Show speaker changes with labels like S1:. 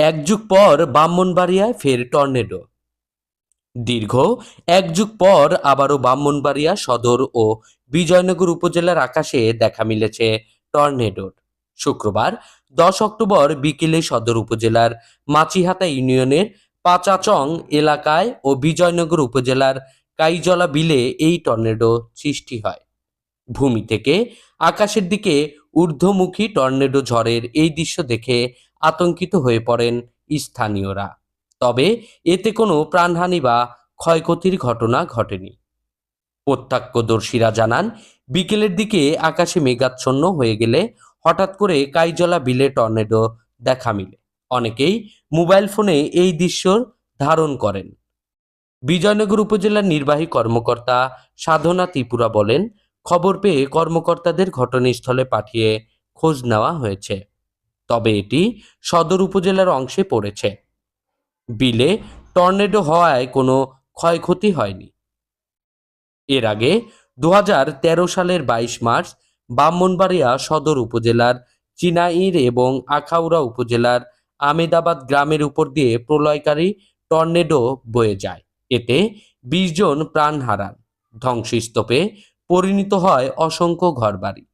S1: এক যুগ পর ব্রাহ্মণবাড়িয়ায় ফের টর্নেডো। দীর্ঘ এক যুগ পর আবারও ব্রাহ্মণবাড়িয়া সদর ও বিজয়নগর উপজেলার আকাশে দেখা মিলেছে টর্নেডোর। শুক্রবার, দশ অক্টোবর বিকেলে সদর উপজেলার মাচিহাতা ইউনিয়নের পাচাচং এলাকায় ও বিজয়নগর উপজেলার কাইজলা বিলে এই টর্নেডো সৃষ্টি হয়। ভূমি থেকে আকাশের দিকে ঊর্ধ্বমুখী টর্নেডো ঝড়ের এই দৃশ্য দেখে আতঙ্কিত হয়ে পড়েন স্থানীয়রা। তবে এতে কোনো প্রাণহানি বা ক্ষয়ক্ষতির ঘটনা ঘটেনি। প্রত্যক্ষদর্শীরা জানান, বিকেলের দিকে আকাশে মেঘাচ্ছন্ন হয়ে গেলে হঠাৎ করে কাইজলা বিলে টর্নেডো দেখা মিলে। অনেকেই মোবাইল ফোনে এই দৃশ্য ধারণ করেন। বিজয়নগর উপজেলার নির্বাহী কর্মকর্তা সাধনা ত্রিপুরা বলেন, খবর পেয়ে কর্মকর্তাদের ঘটনাস্থলে পাঠিয়ে খোঁজ নেওয়া হয়েছে। তবে এটি সদর উপজেলার অংশে পড়েছে। বিলে টর্নেডো হওয়ায় কোনো ক্ষয়ক্ষতি হয়নি। এর আগে দু হাজার তেরো সালের বাইশ মার্চ ব্রাহ্মণবাড়িয়া সদর উপজেলার চিনাইর এবং আখাউড়া উপজেলার আমেদাবাদ গ্রামের উপর দিয়ে প্রলয়কারী টর্নেডো বয়ে যায়। এতে বিশ জন প্রাণ হারান। ধ্বংসস্তূপে পরিণত হয় অসংখ্য ঘরবাড়ি।